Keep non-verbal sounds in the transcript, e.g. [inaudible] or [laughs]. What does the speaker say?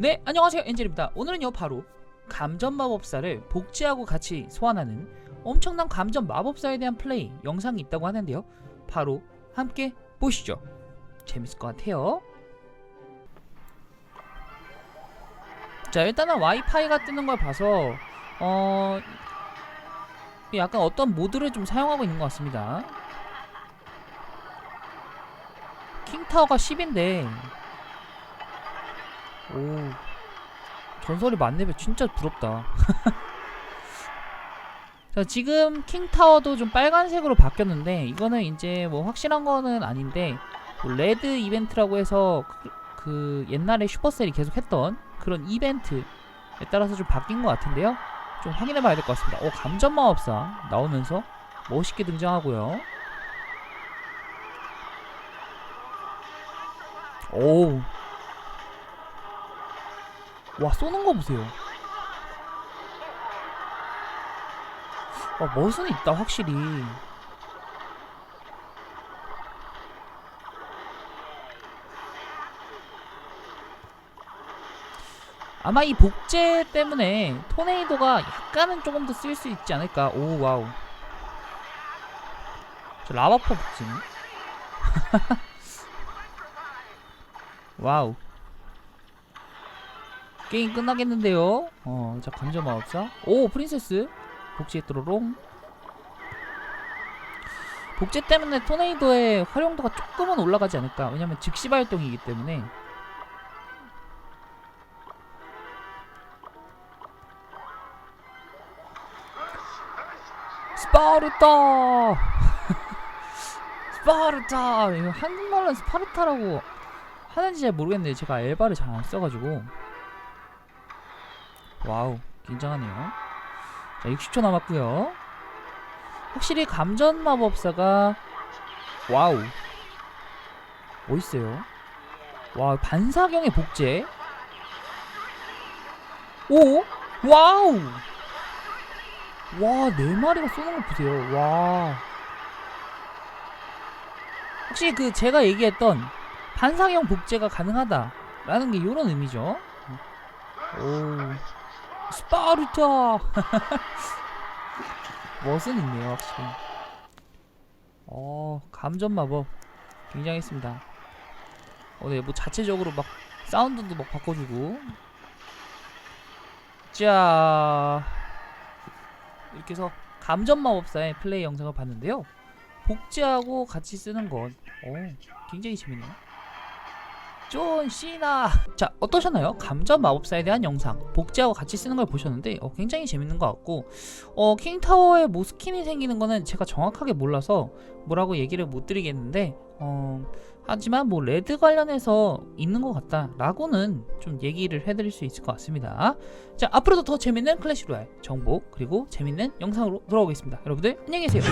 네, 안녕하세요. 엔젤입니다. 오늘은요, 바로 감전 마법사를 복제하고 같이 소환하는 엄청난 감전 마법사에 대한 플레이 영상이 있다고 하는데요. 바로 함께 보시죠. 재밌을 것 같아요. 자, 일단은 와이파이가 뜨는 걸 봐서 어 약간 어떤 모드를 좀 사용하고 있는 것 같습니다. 킹타워가 10인데 오. 전설이 만렙에 진짜 부럽다. [laughs] 자 지금 킹타워도 좀 빨간색으로 바뀌었는데 이거는 이제 뭐 확실한 거는 아닌데 뭐 레드 이벤트라고 해서 그, 그 옛날에 슈퍼셀이 계속 했던 그런 이벤트에 따라서 좀 바뀐 것 같은데요? 좀 확인해 봐야 될 것 같습니다. 오 감전마법사 나오면서 멋있게 등장하고요. 오우 와 쏘는 거 보세요. 와 멋은 있다 확실히. 아마 이 복제 때문에 토네이도가 약간은 조금 더쓸수 있지 않을까. 오 와우. 저 라바포 복제네. [laughs] 와우. 게임 끝나겠는데요. 어, 자 감자 마법사. 오 프린세스 복제 또로롱. 복제 때문에 토네이도의 활용도가 조금은 올라가지 않을까. 왜냐면 즉시 발동이기 때문에. 스파르타. [laughs] 스파르타. 이거 한국말로 스파르타라고 하는지 잘 모르겠는데 제가 엘바를 잘 안 써가지고. 와우 긴장하네요. 자 60초 남았고요. 확실히 감전 마법사가 와우. 멋있어요? 와 반사경의 복제. 오 와우! 와 네 마리가 쏘는 거 보세요. 와. 혹시 그 제가 얘기했던 반사경 복제가 가능하다라는 게 이런 의미죠? 오 스파르타. [laughs] 멋은 있네요 확실히. 어 감전 마법. 굉장했습니다. 어네 뭐 자체적으로 막 사운드도 막 바꿔주고. 자 이렇게 해서 감전 마법사의 플레이 영상을 봤는데요. 복제하고 같이 쓰는 건 어, 굉장히 재밌네요 존 시나. 자 어떠셨나요? 감전 마법사에 대한 영상. 복제하고 같이 쓰는 걸 보셨는데 어, 굉장히 재밌는 것 같고 어, 킹타워에 뭐 스킨이 생기는 거는 제가 정확하게 몰라서 뭐라고 얘기를 못 드리겠는데 어, 하지만 뭐 레드 관련해서 있는 것 같다 라고는 좀 얘기를 해드릴 수 있을 것 같습니다. 자 앞으로도 더 재밌는 클래시 로얄 정보 그리고 재밌는 영상으로 돌아오겠습니다. 여러분들 안녕히 계세요